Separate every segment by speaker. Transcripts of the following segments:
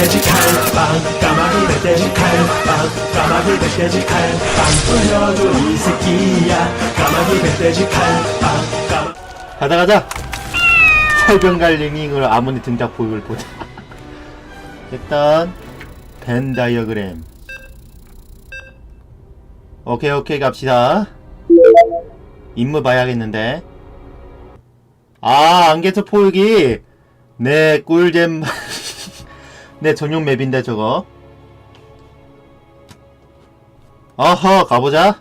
Speaker 1: 멧돼지 칼빵 까마귀 멧돼지 칼빵 까마귀 멧돼지 칼빵 돌려줘 이 새끼야 까마귀 멧돼지 칼빵 까마
Speaker 2: 가자. 가자 설병갈링잉으로 아모니 등장 보육을 보자 일단 벤 다이어그램. 오케이 오케이 갑시다. 임무 봐야겠는데. 아 안개초 포육이 내 꿀잼 내 전용 맵인데 저거 어허 가보자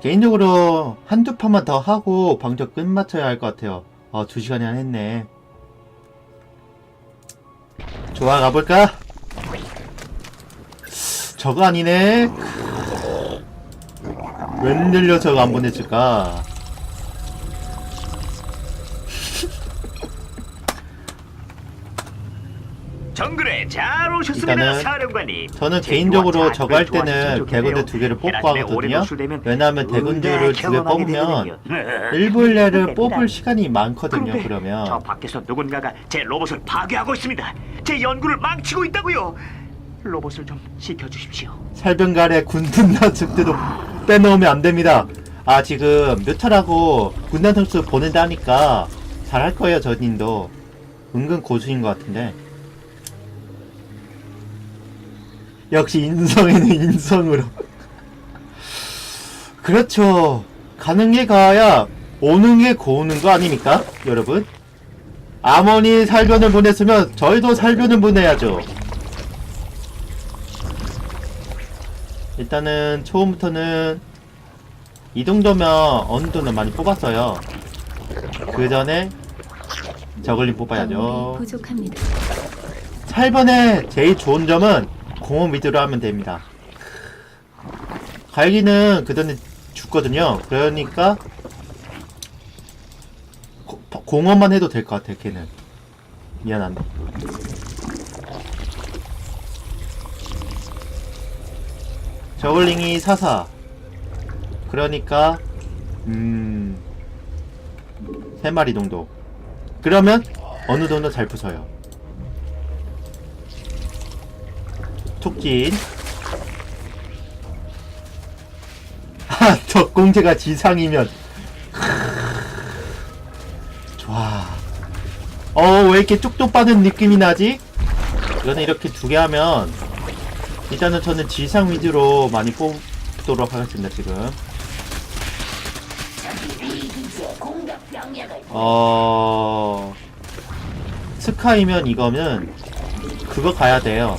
Speaker 2: 개인적으로 한두 판만 더 하고 방적 끝마쳐야 할 것 같아요. 어, 두 시간이 안 했네. 좋아, 가볼까? 저거 아니네? 웬일로 저거 안 보내줄까?
Speaker 3: 잘 오셨습니다,
Speaker 2: 일단은
Speaker 3: 사령관님.
Speaker 2: 저는
Speaker 3: 제
Speaker 2: 개인적으로 저거
Speaker 3: 할잘
Speaker 2: 때는
Speaker 3: 쪽인데요.
Speaker 2: 두 개를 뽑고 하거든요. 왜냐하면 대군들을 두개 뽑으면
Speaker 3: 되거든요.
Speaker 2: 1분례를
Speaker 3: 그럽니다.
Speaker 2: 뽑을 시간이 많거든요,
Speaker 3: 그런데 저
Speaker 2: 그러면.
Speaker 3: 밖에서 누군가가 제 로봇을 파괴하고 있습니다. 제 연구를 망치고 있다고요. 로봇을 좀 지켜주십시오.
Speaker 2: 살병갈의 군든 나측들도 빼놓으면 안 됩니다. 아 지금 뮤탈하고 군단 선수 보낸다 하니까 잘할 거예요 저님도 은근 고수인 것 같은데 역시 인성에는 인성으로 그렇죠 가는 게 가야 오는 게 고우는 거 아닙니까 여러분 아머니 살변을 보냈으면 저희도 살변을 보내야죠 일단은 처음부터는 이 정도면 어느 정도 많이 뽑았어요. 그 전에 저글링 뽑아야죠.
Speaker 4: 부족합니다.
Speaker 2: 8번의 제일 좋은 점은 공업 위주로 하면 됩니다. 갈기는 그 전에 죽거든요. 그러니까 고- 공업만 해도 될 것 같아, 걔는. 미안한데. 저글링이 사사. 그러니까 음. 세 마리 정도. 그러면 어느 정도 잘 부서요. 툭진. 아, 저 공제가 지상이면. 좋아. 어, 왜 이렇게 쪽쪽 빠는 느낌이 나지? 이거는 이렇게 두 개 하면, 일단은 저는 지상 위주로 많이 뽑도록 하겠습니다, 지금. 어, 스카이면 이거면, 그거 가야 돼요.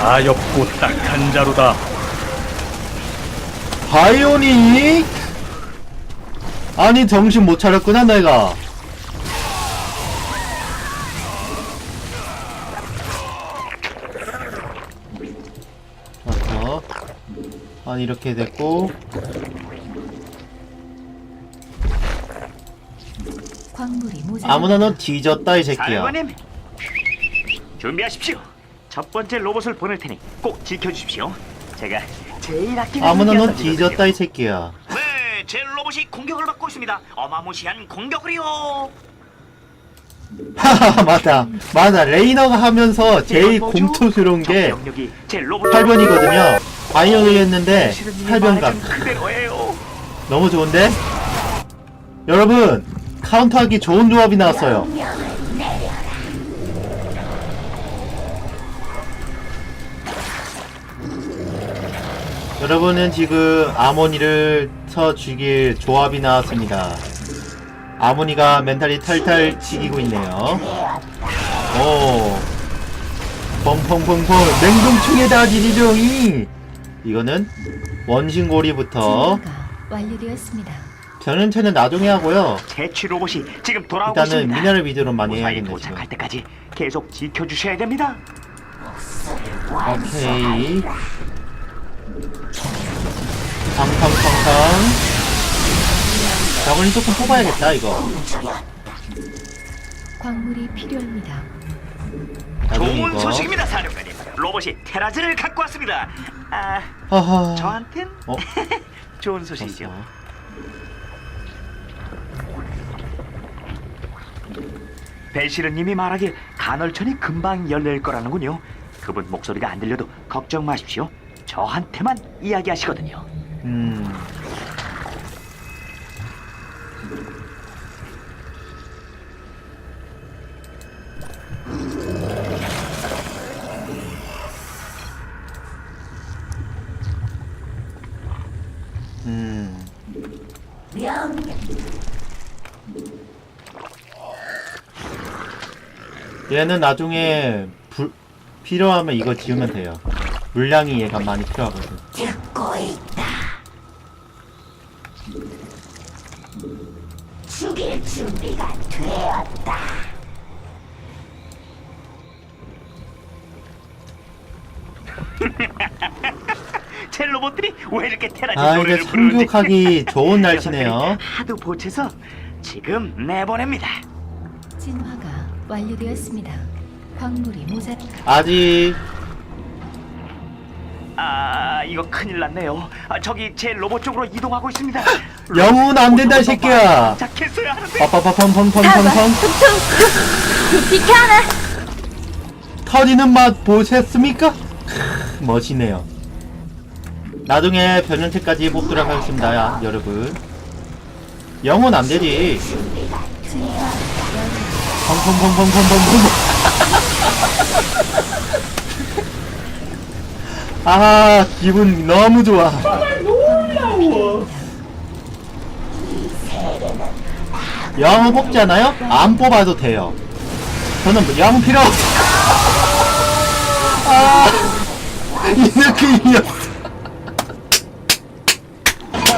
Speaker 5: 가엾고 딱한 자루다.
Speaker 2: 바이오닉? 아니 정신 못 차렸구나 내가 좋았어 아니 이렇게 됐고
Speaker 4: 광물이 모자라.
Speaker 2: 아무나 넌 뒤졌다 이 새끼야
Speaker 3: 사령관님, 준비하십시오. 첫 번째 로봇을 보낼 테니 꼭 지켜주십시오. 제가 제일 아끼는
Speaker 2: 아무나 넌. 뒤졌다 이 새끼야
Speaker 3: 네, 제 로봇이 공격을 받고 있습니다. 어마무시한 공격을요.
Speaker 2: 하하 맞아 맞아 레이너가 하면서 제일 공투스러운 게
Speaker 3: 적병력이 제 로봇
Speaker 2: 8번이거든요 바이오닉 했는데
Speaker 3: 실은
Speaker 2: 8번각
Speaker 3: 말은 그대로예요.
Speaker 2: 너무 좋은데? 여러분 카운터하기 좋은 조합이 나왔어요 여러분은 지금 아모니를 쳐 죽일 조합이 나왔습니다 아모니가 멘탈이 탈탈 튀기고 있네요 오 펑펑펑펑 냉동충에다 지리종이 이거는 원신고리부터
Speaker 4: 완료되었습니다.
Speaker 2: 변현체는 나중에 하고요.
Speaker 3: 제취 로봇이 지금 돌아오고
Speaker 2: 일단은
Speaker 3: 있습니다.
Speaker 2: 미네랄 위주로 많이
Speaker 3: 무사히
Speaker 2: 해야겠네 지금.
Speaker 3: 도착할 때까지 계속 지켜주셔야 됩니다.
Speaker 2: 오케이. 탕탕탕탕. 저걸 조금 뽑아야겠다 이거.
Speaker 4: 광물이 필요합니다.
Speaker 2: 나중에
Speaker 3: 좋은
Speaker 2: 이거.
Speaker 3: 소식입니다, 사령관님. 로봇이 테라즈를 갖고 왔습니다. 아,
Speaker 2: 하하.
Speaker 3: 저한텐
Speaker 2: 어?
Speaker 3: 좋은 소식이죠.
Speaker 2: 좋았어.
Speaker 3: 벨시르님이 말하길 간헐천이 금방 열릴 거라는군요. 그분 목소리가 안 들려도 걱정 마십시오. 저한테만 이야기하시거든요.
Speaker 2: 음. 음. 얘는 나중에 불, 필요하면 이거 지으면 돼요. 물량이 얘가 많이 필요하거든.
Speaker 6: 듣고 있다. 죽일 준비가 되었다.
Speaker 3: 제 로봇들이 왜 이렇게 테라즈
Speaker 2: 아 이제
Speaker 3: 노래를 부르는지
Speaker 2: 상륙하기 좋은 날씨네요.
Speaker 3: 하도 보채서 지금 내보냅니다.
Speaker 4: 진화가 완료되었습니다. 광물이 모자
Speaker 2: 아직
Speaker 3: 아 이거 큰일 났네요. 아, 저기 제 로봇 쪽으로 이동하고 있습니다.
Speaker 2: 영웅은 안 된다 이 새끼야.
Speaker 3: 하는데.
Speaker 2: 빠빠빠펑펑펑펑펑
Speaker 6: 비켜라.
Speaker 2: 터지는 맛 보셨습니까? 크, 멋이네요. 나중에 변현체까지 뽑도록 하겠습니다, 야, 여러분. 영혼 안 되지. 펑펑펑펑펑펑펑. 아, 기분 너무 좋아. 영웅 뽑지 않아요? 안 뽑아도 돼요. 저는 뭐 영웅 필요 없어. 아, 이 느낌이었어.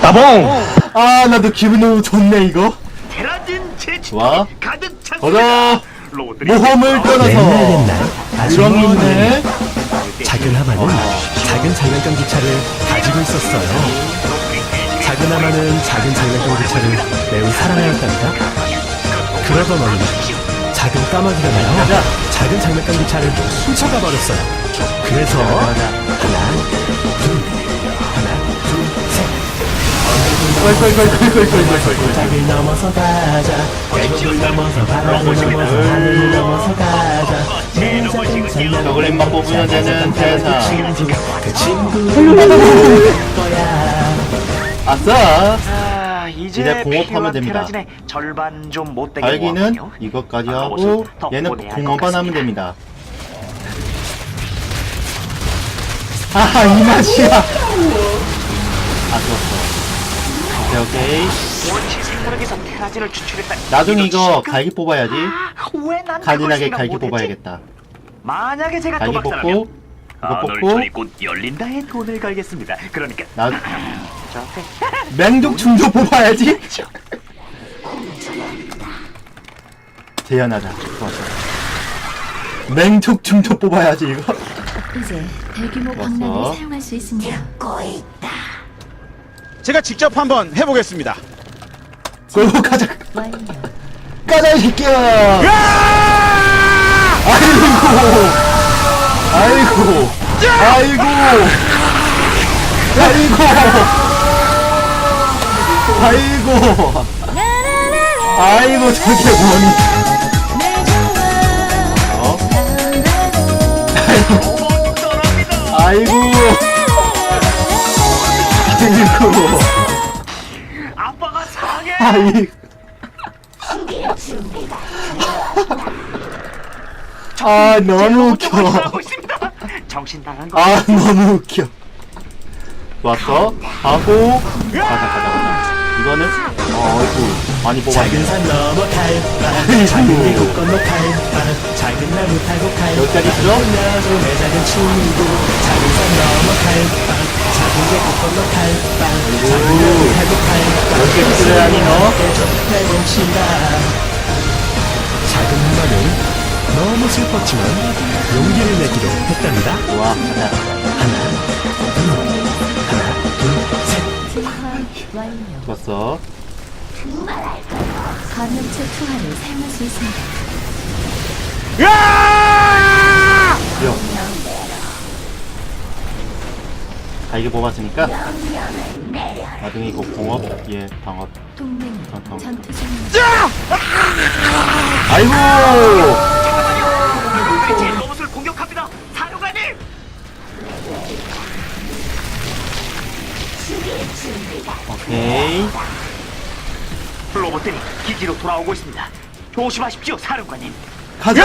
Speaker 5: 따봉!
Speaker 2: 아, 나도 기분 너무 좋네, 이거.
Speaker 3: 테라진. 가득 찼습니다.
Speaker 2: 가자.
Speaker 3: 로봇들이
Speaker 2: 모험을 떠나서.
Speaker 7: 옛날
Speaker 2: 이런 게 있네.
Speaker 7: 작은 하마는 작은 장난감 기차를 가지고 있었어요. 작은 하마는 작은 장난감 기차를 매우 사랑하였답니다. 그러던 어느 날 작은 까마귀가 나와. 작은 장난감 기차를 훔쳐가 버렸어요. 그래서. 하나, 둘.
Speaker 2: 꿀꿀꿀꿀꿀꿀꿀꿀.
Speaker 7: 짝을 넘어서 가자. 계곡을 넘어서 바다를 넘어서 하늘을 넘어서 가자. 내 작은 장난감
Speaker 2: 저글링만 뽑으면 되는 세상.
Speaker 7: 친구, 그 친구 거야.
Speaker 2: 아싸.
Speaker 3: 아, 이제,
Speaker 2: 이제 공업하면 됩니다.
Speaker 3: 절반 좀 못되게
Speaker 2: 발기는
Speaker 3: 모았군요.
Speaker 2: 이것까지
Speaker 3: 아,
Speaker 2: 하고 얘는 공업만 하면. 됩니다. 아, 이 맛이야. 아, 좋았어. 오케이, 오케이.
Speaker 3: 원시 생물에게서 테라진을 추출했다니
Speaker 2: 나중에
Speaker 3: 이거 지금-
Speaker 2: 갈기 뽑아야지.
Speaker 3: 아, 그걸
Speaker 2: 갈기
Speaker 3: 못했지?
Speaker 2: 뽑아야겠다.
Speaker 3: 만약에 제가
Speaker 2: 갈기
Speaker 3: 도박사라면
Speaker 2: 뽑고, 이거 뽑고,
Speaker 3: 열린다에 돈을 걸겠습니다. 그러니까
Speaker 2: 나
Speaker 3: 저한테
Speaker 2: 맹독 충조 뽑아야지. 재현하자. 좋았어. 맹독 충조 뽑아야지 이거.
Speaker 4: 이제 대규모. 광란을 사용할 수 있습니다.
Speaker 8: 제가 직접 한번 해보겠습니다.
Speaker 2: 그리고 가자. 가자 이 새끼야. 아이고. 아이고. 아이고. 아이고. 아이고. 아이고 저게 뭐니? 어? 아이고. 아이고. 아이고.
Speaker 3: 아빠가.
Speaker 6: 죽일 준비가
Speaker 2: 아 너무
Speaker 3: 제
Speaker 2: 웃겨.
Speaker 3: 정신 나간 거.
Speaker 2: 아 너무 웃겨. 좋았어. 하고 가자 가자 가자. 이거는 어이구 많이
Speaker 7: 작은
Speaker 2: 뽑았네.
Speaker 7: 산 넘어 갈바 작은 계곡 건너 갈바 작은 나무 타고 갈바
Speaker 2: 여기까지 들어?
Speaker 7: 나도 내 작은 친구 작은 산 넘어 갈바
Speaker 2: 이렇게 쓰라니 너?
Speaker 9: 작은 하나는 너무 슬펐지만 용기를 내기로 했답니다.
Speaker 2: 와 하나
Speaker 4: 하나 둘 하나 둘셋 투하 와인요.
Speaker 2: 좋았어.
Speaker 4: 검은초 투하를 삶을 수 있습니다.
Speaker 2: 으아! 달기 뽑았으니까 나중에 이거 공업 예 방업.
Speaker 4: 전투.
Speaker 2: 아이고
Speaker 3: 제 로봇을 공격합니다. 사령관님.
Speaker 2: 오케이
Speaker 3: 로봇들이 기지로 돌아오고 있습니다. 조심하십시오, 사령관님.
Speaker 2: 가자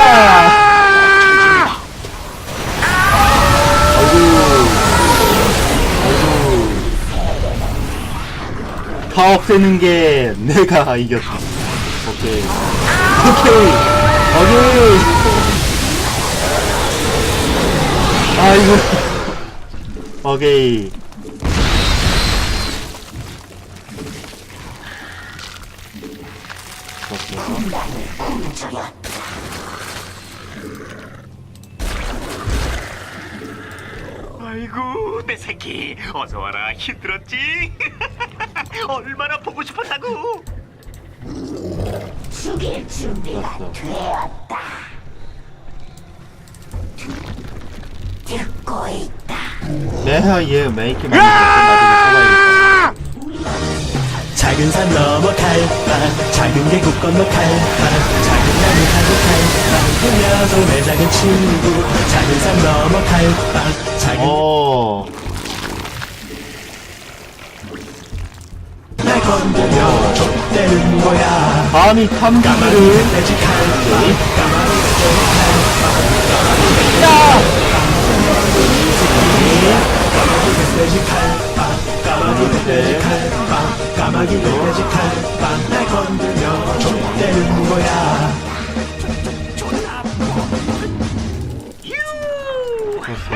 Speaker 2: 없애는 게 내가 이겼어 오케이 오케이 오케이 아이고 오케이
Speaker 3: 아이고, 내 새끼. 어서 와라. 힘들었지? 얼마나 보고 싶었다고.
Speaker 10: 죽일 준비가 되었다. 듣고 있다.
Speaker 2: 내가 얘 뽑아야겠다
Speaker 7: 작은 산 넘어 갈바 작은 계곡 건너 갈바 작은 나무 타고 갈바 흘려서 내 작은 친구. 작은 산 넘어 갈바 작은
Speaker 2: 어
Speaker 7: 건드려 족대는 거야 까마귀 돼지 까마귀 돼지 날 건드려 거야
Speaker 3: 휴!
Speaker 2: 좋았어.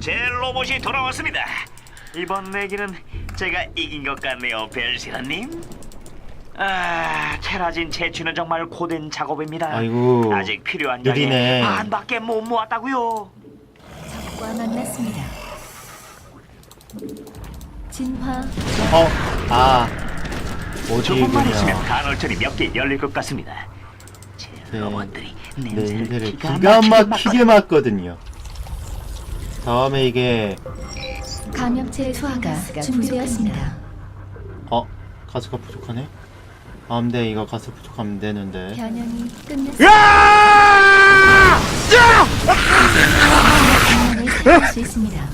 Speaker 3: 제 로봇이 돌아왔습니다. 이번 내기는 제가 이긴 것 같네요, 벨시라님. 아, 테라진 채취는 정말 고된 작업입니다.
Speaker 2: 아이고,
Speaker 3: 아직 필요한
Speaker 2: 느리네.
Speaker 3: 양의 반밖에 못 모았다고요.
Speaker 4: 적과 만났습니다. 진화
Speaker 2: 어, 아,
Speaker 3: 조금만 있으면. 간헐천이 몇 개 열릴 것 같습니다. 제
Speaker 2: 네,
Speaker 3: 로봇들이
Speaker 2: 네,
Speaker 3: 냄새를
Speaker 2: 냄새를
Speaker 3: 기가, 막히게
Speaker 2: 맡거든요. 다음에 이게,
Speaker 4: 감염체 투하가 준비되었습니다.
Speaker 2: 어, 가스가 부족하네? 아, 근데 이거 가스 부족하면 되는데.
Speaker 4: 변형이 끝났습니다. 수 있습니다.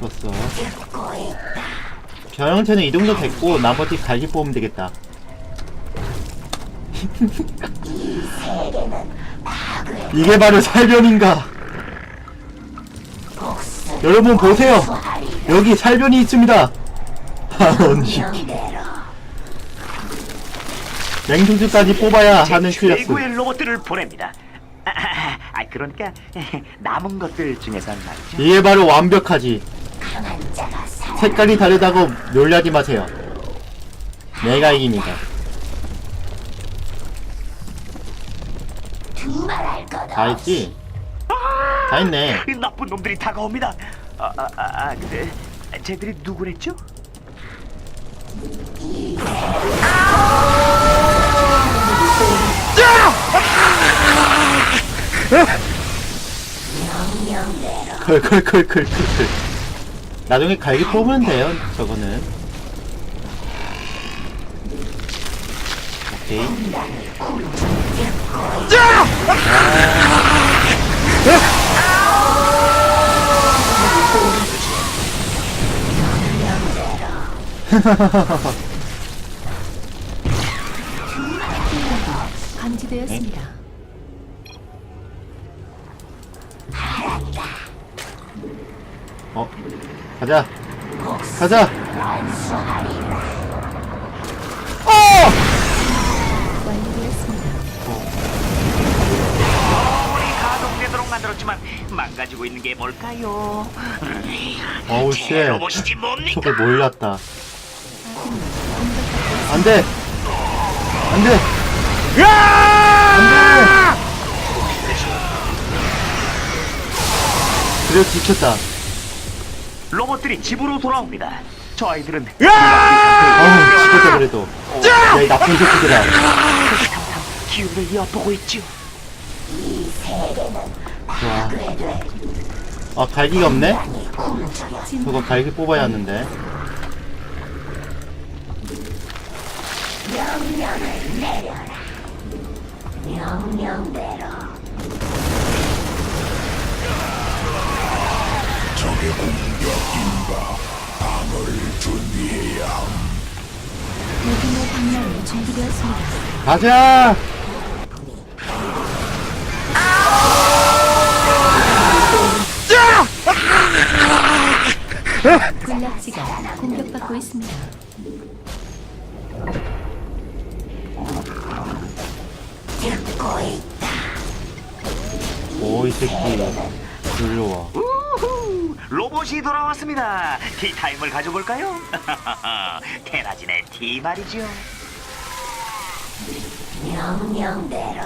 Speaker 2: 좋았어. 변형체는 이 정도 됐고, 나머지 갈기 뽑으면 되겠다. 이게 바로 살변인가? 여러분 보세요. 여기 살변이 있습니다. 하원식. 맹통주까지 뽑아야
Speaker 3: 제
Speaker 2: 하는 클래스.
Speaker 3: 최고의 로봇들을 보냅니다. 아, 아, 아, 그러니까 남은 것들 중에선 말이죠.
Speaker 2: 이게 바로 완벽하지. 색깔이 다르다고 놀라지 마세요. 내가 이깁니다.
Speaker 10: 두말할
Speaker 2: 것다 했지? 다 했네.
Speaker 3: 이 나쁜 놈들이 다가옵니다. 아, 아, 아, 아 근데 쟤들이 누구랬죠?
Speaker 2: 컬컬컬컬컬. 나중에 갈기 뽑으면 돼요. 저거는. 오케이.
Speaker 4: 감지되었습니다.
Speaker 2: 어, 가자. 가자.
Speaker 3: 만들었지만 망가지고 있는 게 뭘까요?
Speaker 2: 어우
Speaker 3: 제
Speaker 2: 쉣
Speaker 3: 로봇이지 뭡니까?
Speaker 2: 속에 몰렸다.
Speaker 4: 아군이 공격받고
Speaker 2: 안돼! 안 돼! 그래도 지켰다.
Speaker 3: 로봇들이 집으로 돌아옵니다. 저 아이들은
Speaker 2: 어우 지켰다 그래도. 야 이 나쁜 새끼들아.
Speaker 3: 기운을 엿보고 있죠.
Speaker 2: 좋아 아 갈기가 없네? 저거 갈기 뽑아야 하는데
Speaker 6: 명령대로
Speaker 4: 대규모 방랑이 준비되었습니다.
Speaker 2: 가자
Speaker 4: 군락지가 공격받고 있습니다.
Speaker 6: 듣고 있다.
Speaker 2: 오이 새끼
Speaker 3: 우후, 로봇이 돌아왔습니다. 티타임을 가져볼까요? 테라진의 티 말이죠.
Speaker 6: 명령대로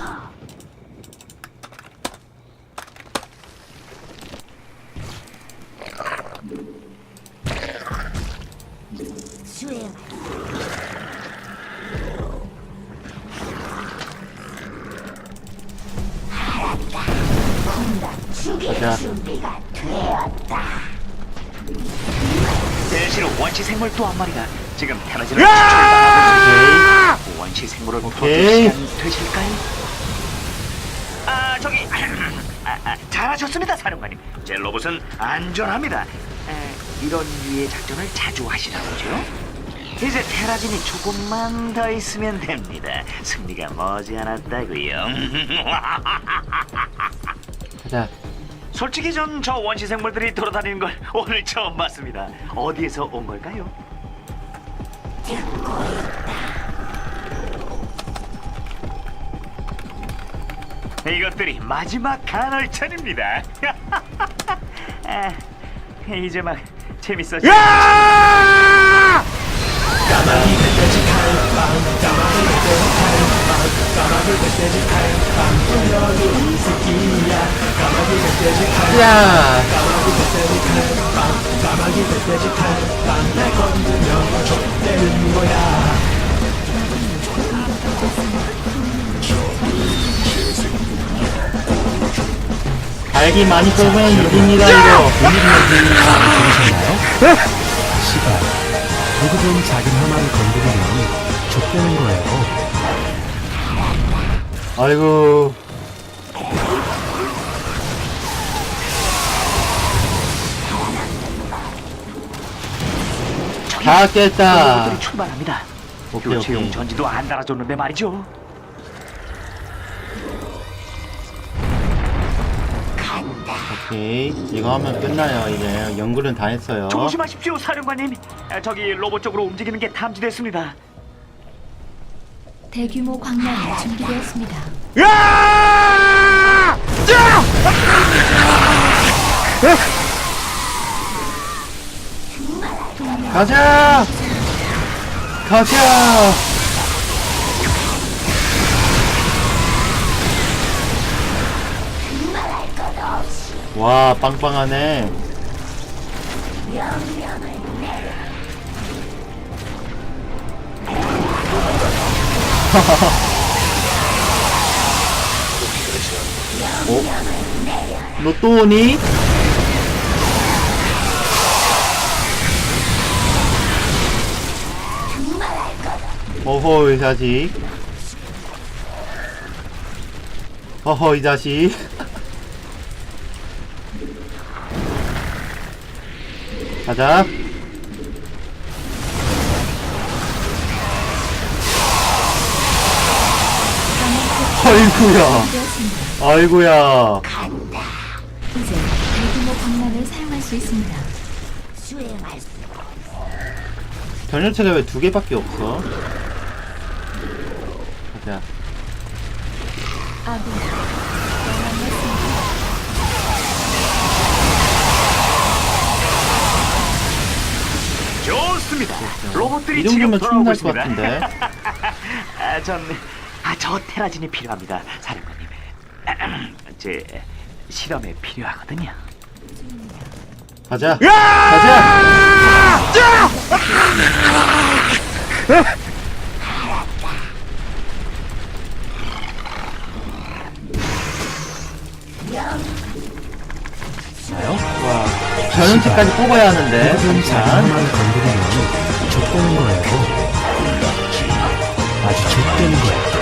Speaker 3: 대시로 원시 생물 또 한 마리가 지금 테라진을 추출당하고 있습니다. 원시 생물을 풀어줄. 시간 되실까요? 아 저기 아, 아, 잘하셨습니다 사령관님. 제 로봇은 안전합니다. 에, 이런 류의 작전을 자주 하시나 보죠? 이제 테라진이 조금만 더 있으면 됩니다. 승리가 머지않았다고요.
Speaker 2: 가자
Speaker 3: 솔직히 전 저 원시 생물들이 돌아다니는 걸 오늘 처음 봤습니다. 어디에서 온 걸까요? 이것들이 마지막 간헐천입니다. 아, 이제 막 재밌어져.
Speaker 1: 까마귀 멧돼지 칼빵 까마귀 멧돼지 칼빵 까마귀 멧돼지 칼빵 돌려도 이 새끼야 까마귀 멧돼지 칼빵
Speaker 2: 야
Speaker 1: 까마귀 멧돼지 칼빵 까마귀 멧돼지 칼빵 날 건드면 족되는 거야
Speaker 2: 갈기 많이 뽑으면 이깁니다 이거
Speaker 7: 시발. 누구든 작은 하마를 건드리면 족되는 거예요.
Speaker 2: 아이고 다 깼다. 오케이
Speaker 3: 교체용
Speaker 2: 오케이
Speaker 3: 전지도 안 달아줬는데 말이죠.
Speaker 2: 오케이 이거 하면 끝나요 이제 연구는 다 했어요
Speaker 3: 조심하십시오, 사령관님. 아, 저기 로봇 쪽으로 움직이는 게 탐지됐습니다.
Speaker 4: 대규모 광란이 준비되었습니다.
Speaker 2: 가자! 가자! 와 빵빵하네 어? 너 또 오니? 어허 이 자식 어허 이 자식 가자 아이고야. 아이고야. 변열체가 왜 두 개밖에 없어? 가자.
Speaker 4: 좋습니다. 그렇죠.
Speaker 3: 로봇들이
Speaker 2: 정도면
Speaker 3: 지금
Speaker 2: 충분할 것 돌아오고
Speaker 3: 있습니다.
Speaker 2: 같은데.
Speaker 3: 아, 전 아, 저 테라진이 필요합니다, 사령관님. 제 실험에 필요하거든요.
Speaker 2: 가자. 가자. 와, 변형체까지 뽑아야 하는데.
Speaker 7: 모든
Speaker 2: 자,
Speaker 7: 자기만 건드리면 족되는 거예요. 아주 족되는 거예요.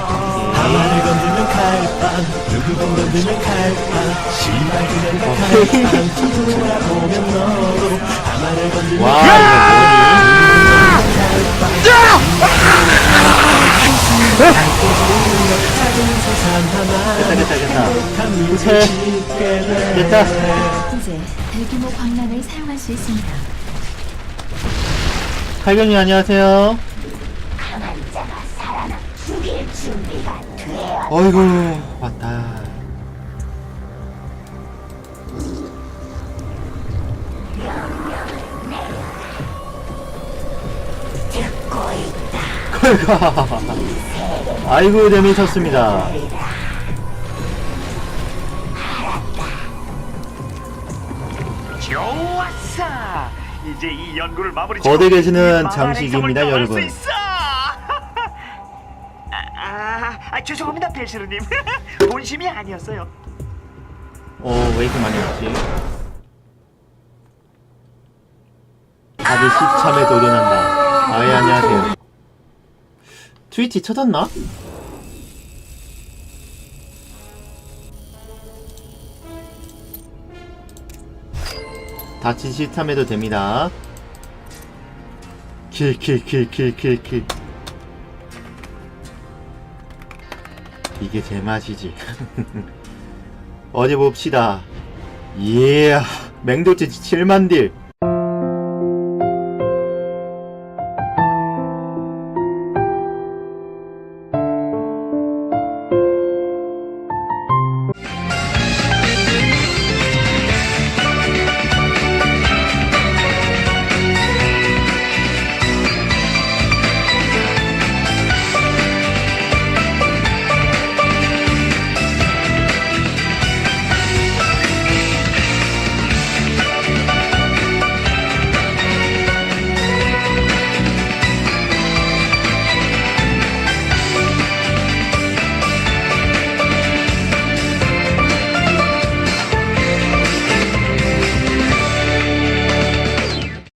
Speaker 1: 하나를 건들면 칼빵 누구든 건들면 칼빵 씨발 그냥 칼빵 뒤돌아보면 너도 하나를 건들면
Speaker 2: 와? 됐다, 됐다, 됐다. 세. 됐다.
Speaker 4: 이제 대규모 광란을 사용할 수 있습니다.
Speaker 2: 칼경이 안녕하세요.
Speaker 6: 죽일 준비가.
Speaker 2: 어이구, 왔다. 걸가. 아이고, 재미있었습니다.
Speaker 3: 좋았어. 이제 이 연구를 마무리.
Speaker 2: 거대 계시는
Speaker 3: 이
Speaker 2: 장식입니다, 여러분.
Speaker 3: 아, 아, 죄송합니다, 벨시르님. 본심이 아니었어요.
Speaker 2: 어, 왜 이렇게 많이 왔지? 다들 시참에 도전한다. 아, 예, 안녕하세요. 트위치 쳐졌나? 다치 시참해도 됩니다. 킬, 킬, 킬, 킬, 킬, 킬. 이게 제 맛이지. 어디 봅시다. 예, 맹도치 7만 딜.